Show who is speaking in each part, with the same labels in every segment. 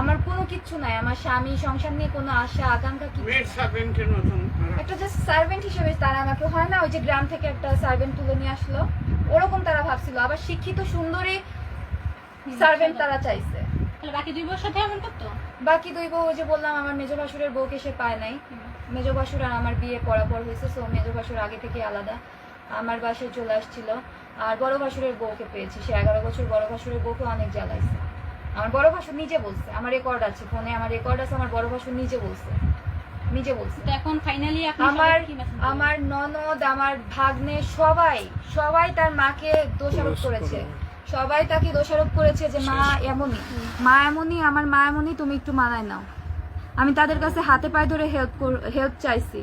Speaker 1: আমার কোনো কিচ্ছু নাই আমার স্বামী সংসার নিয়ে কোনো আশা আকাঙ্ক্ষা কি
Speaker 2: মেড সার্ভেন্টের মতন
Speaker 1: একটা জাস্ট সার্ভেন্ট হিসেবে তারা আমাকে হয় না ওই যে গ্রাম থেকে একটা সার্ভেন্ট তুলে নিয়ে আসলো ওরকম তারা ভাবছিল। আবার শিক্ষিত সুন্দরী সার্ভেন্ট তারা চাইছে।
Speaker 3: তাহলে বাকি দুই বছর সাথে এমন করতো?
Speaker 1: বাকি দুই বউ ওই যে বললাম আমার মেজ ভাসুরের বউকে সে পায় নাই। মেজ ভাসুর আর আমার বিয়ে পরাপর হয়েছে সো মেজ ভাসুর আগে থেকে আলাদা। আমার বাসায় চলে আসছিল আর বড় ভাসুরের বউকে পেয়েছি। সে এগারো বছর বড় ভাসুরের বউকে অনেক জ্বালাইছে। আমার বড় ভাসুর নিজে বলছে আমার রেকর্ড আছে ফোনে আমার রেকর্ড আছে আমার বড় ভাসুর নিজে বলছে নিজে বলছে।
Speaker 3: তো এখন ফাইনালি
Speaker 1: আমার? আমার ননদ আমার ভাগ্নে সবাই সবাই তার মাকে দোষারোপ করেছে। সবাই তাকে দোষারোপ করেছে যে মা এমনই মা এমনই আমার মা এমনই তুমি একটু মানায় নাও। আমি তাদের কাছে হাতে পায়ে ধরে হেল্প হেল্প চাইছি।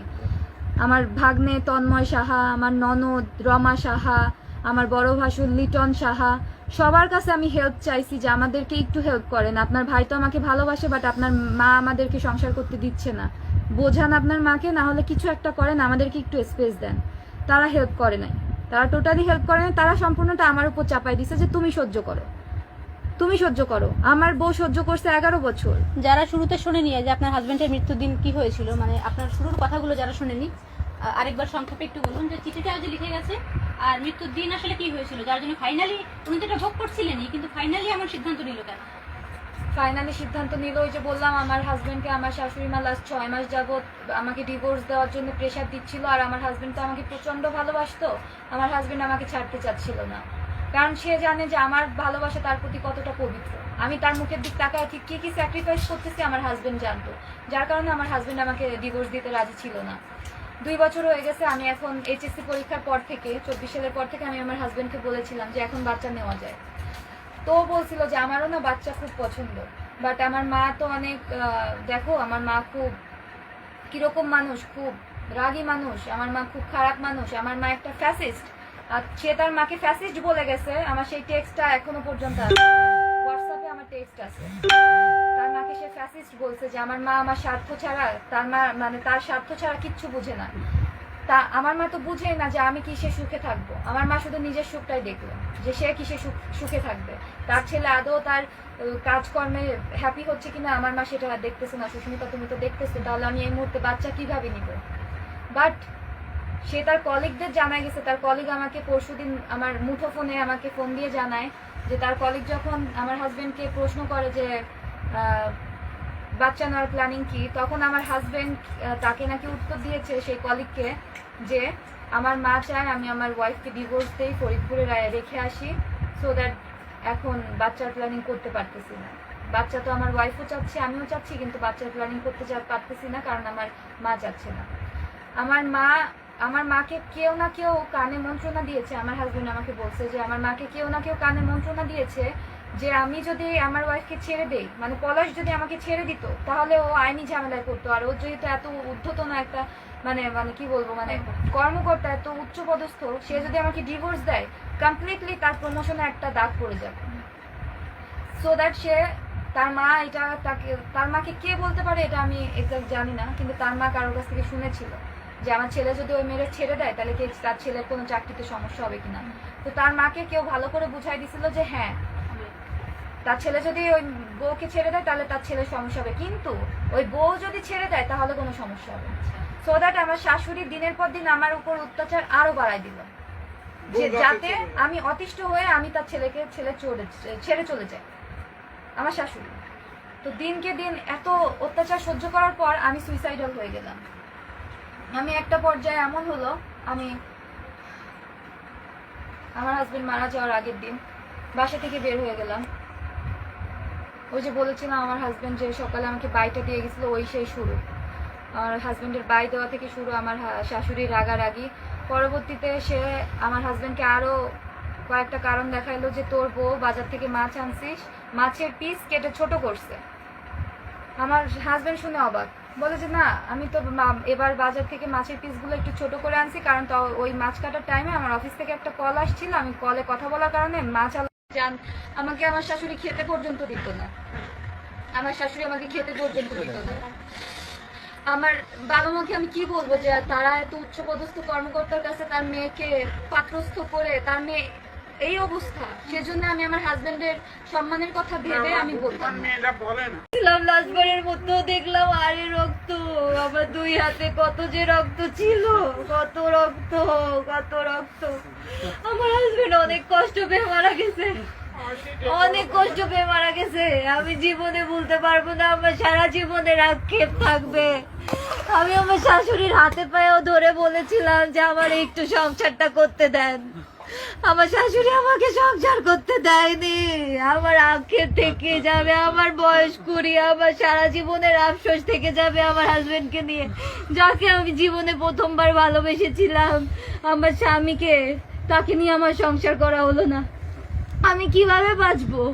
Speaker 1: আমার ভাগ্নে তন্ময় সাহা আমার ননদ রমা সাহা আমার বড় ভাসুর লিটন সাহা সবার কাছে আমি হেল্প চাইছি যে আমাদেরকে একটু হেল্প করেন। আপনার ভাই তো আমাকে ভালোবাসে বাট আপনার মা আমাদেরকে সংসার করতে দিচ্ছে না। বোঝান আপনার মাকে, না হলে কিছু একটা করেন, আমাদেরকে একটু স্পেস দেন। তারা হেল্প করে নাই। তারা টোটালি হেল্প করে নাই, তারা সম্পূর্ণটা আমার উপর চাপাই দিছে যে তুমি সহ্য করো। তুমি সহ্য করো। আমার বউ সহ্য করছে এগারো বছর।
Speaker 3: যারা শুরুতে শুনেনি যে আপনার হাজবেন্ডের মৃত্যুর দিন কি হয়েছিল? মানে আপনার শুরুর কথাগুলো যারা শুনেনি আরেকবার সংক্ষেপে একটু বলুন যে চিঠিটা যে লিখে গেছে। আর মৃত্যুর দিন আসলে কি হয়েছিল? যার জন্য ফাইনালি উনি তো এটা ভোগ করছিলেনই, কিন্তু ফাইনালি আমার সিদ্ধান্ত নিল কেন?
Speaker 1: ফাইনালি সিদ্ধান্ত নিল ওই যে বললাম, আমার হাজবেন্ডকে আমার শাশুড়ি মা লাস্ট ছয় মাস যাবৎ আমাকে ডিভোর্স দেওয়ার জন্য প্রেশার দিচ্ছিল, আর আমার হাজবেন্ড তো আমাকে প্রচণ্ড ভালোবাসতো, আমার হাজবেন্ড আমাকে ছাড়তে চাচ্ছিল না। কারণ সে জানে যে আমার ভালোবাসা তার প্রতি কতটা পবিত্র। আমি তার মুখের দিক তাকায় ঠিক কি কি স্যাক্রিফাইস করতেছি আমার হাজবেন্ড জানতো। যার কারণে আমার হাজবেন্ড আমাকে ডিভোর্স দিতে রাজি ছিল না। দুই বছর হয়ে গেছে, আমি এখন এইচএসসি পরীক্ষার পর থেকে, চব্বিশ সালের পর থেকে আমি আমার হাজবেন্ডকে বলেছিলাম যে এখন বাচ্চা নেওয়া যায়। তো বলছিল যে আমারও না বাচ্চা খুব পছন্দ বাট আমার মা তো অনেক দেখো আমার মা খুব কীরকম মানুষ, খুব রাগী মানুষ, আমার মা খুব খারাপ মানুষ, আমার মা একটা ফ্যাসিস্ট আর সে তার মাকে ফ্যাসিস্ট বলে গেছে, আমার সেই টেক্সটটা এখনও পর্যন্ত আছে। হোয়াটসঅ্যাপে আমার টেক্সট আছে। ফ্যাসিস্ট বলছে যে, আমার মা আমার স্বার্থ ছাড়া, তার মা মানে তার স্বার্থ ছাড়া কিচ্ছু বুঝে না। তা আমার মা তো বুঝেই না যে আমি কিসে সুখে থাকব। আমার মা শুধু নিজের সুখটাই দেখল, যে সে কিসে সুখ থাকবে। তার ছেলে আদৌ তার কাজকর্মে হ্যাপি হচ্ছে কিনা, আমার মা সেটা দেখতেছে না। সুস্মিতা, তুমি তো দেখতেছো, তাহলে আমি এই মুহূর্তে বাচ্চা কীভাবে নিব? বাট সে তার কলিগদের জানায় গেছে। তার কলিগ আমাকে পরশুদিন আমার মুঠো ফোনে আমাকে ফোন দিয়ে জানায় যে, তার কলিগ যখন আমার হাজবেন্ডকে প্রশ্ন করে যে বাচ্চা নেওয়ার প্ল্যানিং কি? তখন আমার হাজবেন্ড তাকে নাকি উত্তর দিয়েছে সেই কলিগকে যে, আমার মা চায় আমি আমার ওয়াইফকে ডিভোর্স দেই ফরিদপুরে রেখে আসি সো দ্যাট এখন বাচ্চার প্ল্যানিং করতে পারতেছি না। বাচ্চা তো আমার ওয়াইফও চাচ্ছে, আমিও চাচ্ছি, কিন্তু বাচ্চার প্ল্যানিং করতে পারতেছি না, কারণ আমার মা চাচ্ছে না। আমার মা, আমার মাকে কেউ না কেউ কানে মন্ত্রণা দিয়েছে। আমার হাজবেন্ড আমাকে বলছে যে, আমার মাকে কেউ না কেউ কানে মন্ত্রণা দিয়েছে যে আমি যদি আমার ওয়াইফকে ছেড়ে দেই মানে পলাশ যদি আমাকে ছেড়ে দিত, তাহলে ও আইনি ঝামেলায় করতো আর ও যেহেতু এত উদ্ধতন একটা মানে মানে কি বলব মানে কর্মকর্তা, এত উচ্চ পদস্থ সে যদি আমাকে ডিভোর্স দেয় কমপ্লিটলি তার প্রমোশনে একটা দাগ পড়ে যাবে। সো দ্যাট সে, তার মা এটা তাকে, তার মাকে কে বলতে পারে এটা আমি এক্সাক্ট জানি না, কিন্তু তার মা কারোর কাছ থেকে শুনেছিল যে আমার ছেলে যদি ওই মেয়েরা ছেড়ে দেয়, তাহলে কি তার ছেলের কোনো চাকরিতে সমস্যা হবে কিনা? তো তার মাকে কেউ ভালো করে বুঝাই দিছিল যে হ্যাঁ তার ছেলে যদি ওই বউকে ছেড়ে দেয় তাহলে তার ছেলের সমস্যা হবে। কিন্তু ওই বউ যদি ছেড়ে দেয় তাহলে কোনো সমস্যা হবে সো দ্যাট আমার শাশুড়ি দিনের পর দিন আমার উপর অত্যাচার আরও বাড়াই দিল। যে যাতে আমি অতিষ্ঠ হয়ে আমি তার ছেলেকে ছেলে চলে ছেড়ে চলে যাই। আমার শাশুড়ি। তো দিনকে দিন এত অত্যাচার সহ্য করার পর আমি সুইসাইডাল হয়ে গেলাম। আমি একটা পর্যায়ে এমন হলো আমি আমার হাজবেন্ড মারা যাওয়ার আগের দিন বাসা থেকে বের হয়ে গেলাম। ওই যে বলেছিলাম আমার হাজবেন্ড যে সকালে আমাকে বাইটা দিয়ে গেছিল, ওই সেই শুরু। আমার হাজবেন্ডের বাই দেওয়া থেকে শুরু আমার শাশুড়ির রাগারাগি। পরবর্তীতে সে আমার হাজব্যান্ডকে আরও কয়েকটা কারণ দেখাইলো যে, তোর বউ বাজার থেকে মাছ আনছিস, মাছের পিস কেটে ছোট করছে। আমার হাজবেন্ড শুনে অবাক। বলে যে, না, আমি তো এবার বাজার থেকে মাছের পিসগুলো একটু ছোট করে আনছি, কারণ তো ওই মাছ কাটার টাইমে আমার অফিস থেকে একটা কল আসছিল, আমি কলে কথা বলার কারণে মাছ জান আমাকে আমার শাশুড়ি খেতে পর্যন্ত দিত না। আমার শাশুড়ি আমাকে খেতে পর্যন্ত দিত না। আমার বাবা মাকে আমি কি বলব যে, তারা এত উচ্চপদস্থ কর্মকর্তার কাছে তার মেয়েকে পাত্রস্থ করে, তার মেয়ে এই অবস্থা। সেজন্য আমি আমার হাজবেন্ডের সম্মানের কথা ভেবে আমি বলতাম ছিলাম লাস্টবারের মতো দেখলাম আরে রক্ত আমার দুই হাতে কত যে রক্ত ছিল কত রক্ত কত রক্ত। আমার হাজবেন্ড অনেক কষ্ট পেয়ে মারা গেছে। অনেক কষ্ট পেয়ে মারা গেছে। আমি জীবনে বলতে পারব না আমার সারা জীবনের আক্ষেপ থাকবে। আমি আমার শাশুড়ির হাতে পায়েও ধরে বলেছিলাম যে আমার একটু সংসারটা করতে দেন। আমার শাশুড়ি আমাকে সংসার করতে দেয়নি। আমার আক্ষেপ থেকে যাবে, আমার বয়স কুড়ি, আমার সারা জীবনের আফসোস থেকে যাবে আমার হাজবেন্ডকে নিয়ে। যাকে আমি জীবনে প্রথমবার ভালোবেসেছিলাম, আমার স্বামীকে, তাকে নিয়ে আমার সংসার করা হলো না। আমি কীভাবে বাঁচবো?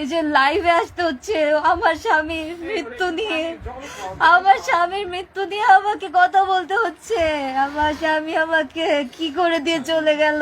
Speaker 1: এই যে লাইভে আসতে হচ্ছে, আমার স্বামীর মৃত্যু নিয়ে। আমার স্বামীর মৃত্যু নিয়ে আমাকে কথা বলতে হচ্ছে। আমার স্বামী আমাকে কি করে দিয়ে চলে গেল?